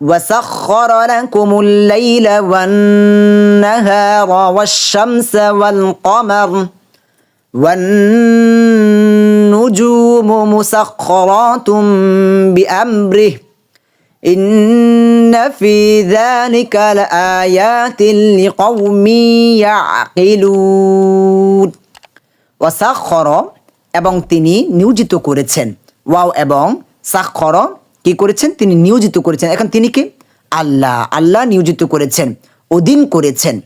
وسخر لكم الليل والنهار والشمس والقمر والنجوم مسخرات بأمره إن في ذلك لآيات لقوم يعقلون ওয়াসাখর এবং তিনি নিয়োজিত করেছেন ওয়াও এবং সাক্ষর কি করেছেন? তিনি নিয়োজিত করেছেন। এখন তিনি কি? আল্লাহ। আল্লাহ নিয়োজিত করেছেন। অধীন করেছেন।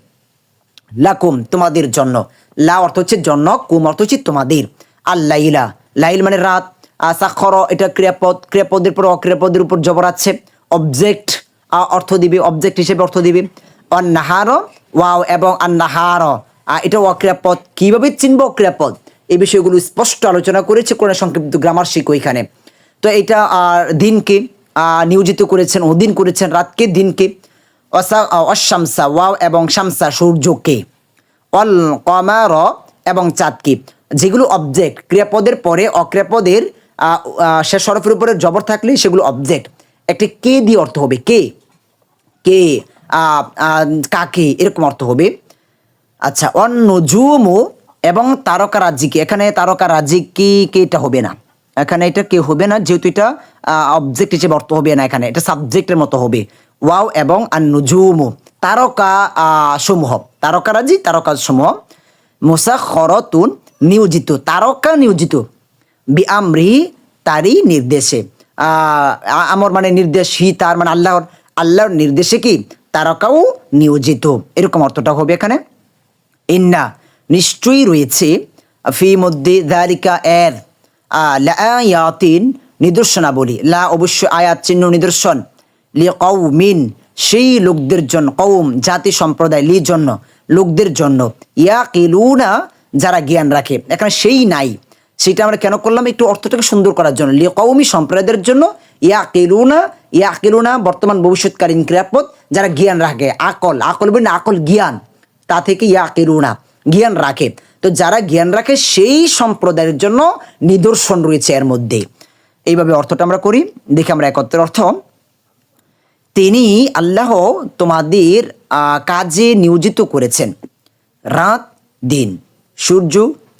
লাকুম, তোমাদের জন্য। লা অর্থ হচ্ছে জন্য, কুম অর্থ হচ্ছে তোমাদের। আল্লাইলা লাইল। মানে রাত। আর সাক্ষর এটা ক্রিয়াপদ। ক্রিয়াপদের পর অক্রিয়াপদের উপর জবর আছে। অবজেক্ট অর্থ দিবে, অবজেক্ট হিসেবে অর্থ দিবে। অন্নাহার, ওয়াও এবং আন্নাহার। এটা অক্রিয়াপদ। কীভাবে চিনব অক্রিয়াপদ? এই বিষয়গুলো স্পষ্ট আলোচনা করেছে কোন সংক্ষিপ্ত গ্রামার শিখো এখানে। তো এটা দিনকে নিয়োজিত করেছেন, অধীন করেছেন রাতকে, দিনকে। অশামসা, ওয়াও এবং শামসা সূর্যকে। অল কমার এবং চাঁদকে। যেগুলো অবজেক্ট ক্রিয়াপদের পরে অক্রিয়াপদের শেষ হরফের উপরে জবর থাকলে সেগুলো অবজেক্ট একটি কে দিয়ে অর্থ হবে? কে? কে? কাকে? এরকম অর্থ হবে। আচ্ছা অন্য জুমু এবং তারকা রাজ্যিকে। এখানে তারকা রাজ্যিক কি কে এটা হবে না? এখানে এটা কে হবে না? যেহেতু এটা অবজেক্ট হিসেবে অর্থ হবে না এখানে এটা সাবজেক্টের মতো হবে। ওয়াও এবং আন্নুজুমু তারকা সমূহ। তারকা রাজি তারকা সমূহ। মোসা খরতুন নিয়োজিত। তারকা নিয়োজিত। বি আমরি তারই নির্দেশে। আহ, আ- মানে নির্দেশ হি তার মানে আল্লাহর আল্লাহর নির্দেশে কি? তারকাও নিয়োজিত। এরকম অর্থটা হবে এখানে। ইন্না নিশ্চয়ই রয়েছে। ফি মধ্যে দারিকা এর। লায়াতিন নিদর্শনাবলী। লা অবশ্য আয়াত চিহ্ন নিদর্শন। লি কৌমিন সেই লোকদের জন্য কৌম জাতি সম্প্রদায়, লি জন্য, লোকদের জন্য। ইয়া কিলুনা যারা জ্ঞান রাখে। এখানে সেই নাই। সেটা আমরা কেন করলাম? একটু অর্থটাকে সুন্দর করার জন্য। লি কৌমি সম্প্রদায়ের জন্য ইয়া কেলুনা ইয়া কেলুনা বর্তমান ভবিষ্যৎকালীন ক্রিয়াপদ, যারা জ্ঞান রাখে। আকল আকল বলি না আকল জ্ঞান। তা থেকে ইয়া কেলুনা জ্ঞান রাখে। তো যারা জ্ঞান রাখে সেই সম্প্রদায়ের জন্য নিদর্শন রয়েছে এর মধ্যে। এইভাবে অর্থটা আমরা করি, দেখি আমরা একত্রের অর্থ। তিনি আল্লাহ তোমাদের কাজে নিয়োজিত করেছেন। রাত, দিন, সূর্য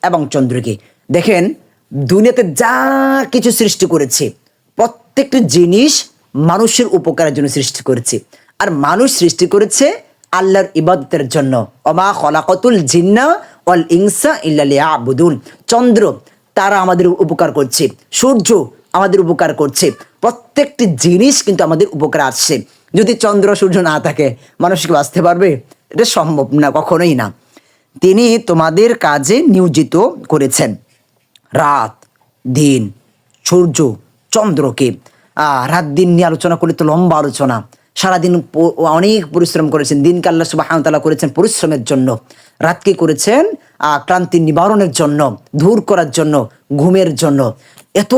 এবং চন্দ্রকে। দেখেন, দুনিয়াতে যা কিছু সৃষ্টি করেছে, প্রত্যেকটি জিনিস মানুষের উপকারের জন্য সৃষ্টি করেছে। আর মানুষ সৃষ্টি করেছে আল্লাহর ইবাদতের জন্য। অমা খলাকতুল জিন্না অল ইংসা ইল্লালিয়া আবুদুল চন্দ্র, তারা আমাদের উপকার করছে। সূর্য আমাদের উপকার করছে। প্রত্যেকটি জিনিস কিন্তু আমাদের উপকার আসছে। যদি চন্দ্র, সূর্য না থাকে, মানুষ কি বাঁচতে পারবে? এটা সম্ভব না, কখনোই না। তিনি তোমাদের কাজে নিয়োজিত করেছেন। রাত, দিন, সূর্য, চন্দ্রকে। রাত, দিন নিয়ে আলোচনা করলে তো লম্বা আলোচনা। সারাদিন অনেক পরিশ্রম করেছেন। দিনকে আল্লাহ সুবাহতালা করেছেন পরিশ্রমের জন্য। রাতকে করেছেন ক্লান্তি নিবারণের জন্য, দূর করার জন্য, ঘুমের জন্য। এত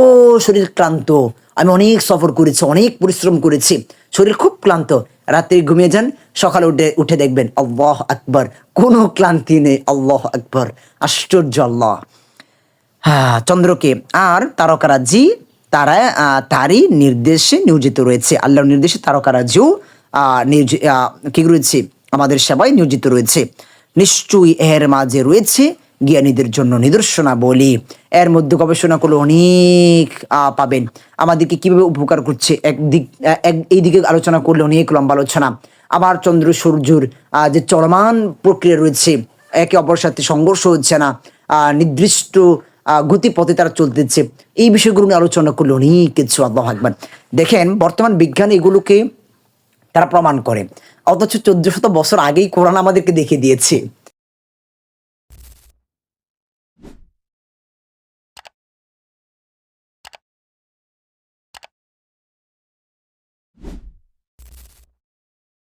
শরীর ক্লান্ত। আমি অনেক সফর করেছি, অনেক পরিশ্রম করেছি। শরীর খুব ক্লান্ত। রাত্রে ঘুমিয়ে যান, সকালে উঠে উঠে দেখবেন, আল্লাহ আকবর। কোনো ক্লান্তি নেই, আল্লাহ আকবর। আশ্চর্য আল্লাহ। হ্যাঁ চন্দ্রকে আর তারকারাজি তারা তারই নির্দেশে নিয়োজিত রয়েছে। আল্লাহর নির্দেশে তারকারাজিও কি রয়েছে? আমাদের সেবায় নিয়োজিত রয়েছে। নিশ্চয়ই এর মাঝে রয়েছে জ্ঞানীদের জন্য নিদর্শনা বলি এর মধ্যে গবেষণা করলে অনেক পাবেন। আমাদেরকে কীভাবে উপকার করছে? একদিক এই দিকে আলোচনা করলে অনেক লম্বা আলোচনা। আবার চন্দ্র সূর্যর যে চলমান প্রক্রিয়া রয়েছে, একে অপরের সাথে সংঘর্ষ হচ্ছে না। নির্দিষ্ট গতিপথে তারা চলতেছে। এই বিষয়গুলো নিয়ে আলোচনা করলে অনেক কিছু, আল্লাহ আকবার। দেখেন, বর্তমান বিজ্ঞান এগুলোকে তারা প্রমাণ করে। অথচ চোদ্দ শত বছর আগেই কোরআন আমাদেরকে দেখে দিয়েছে।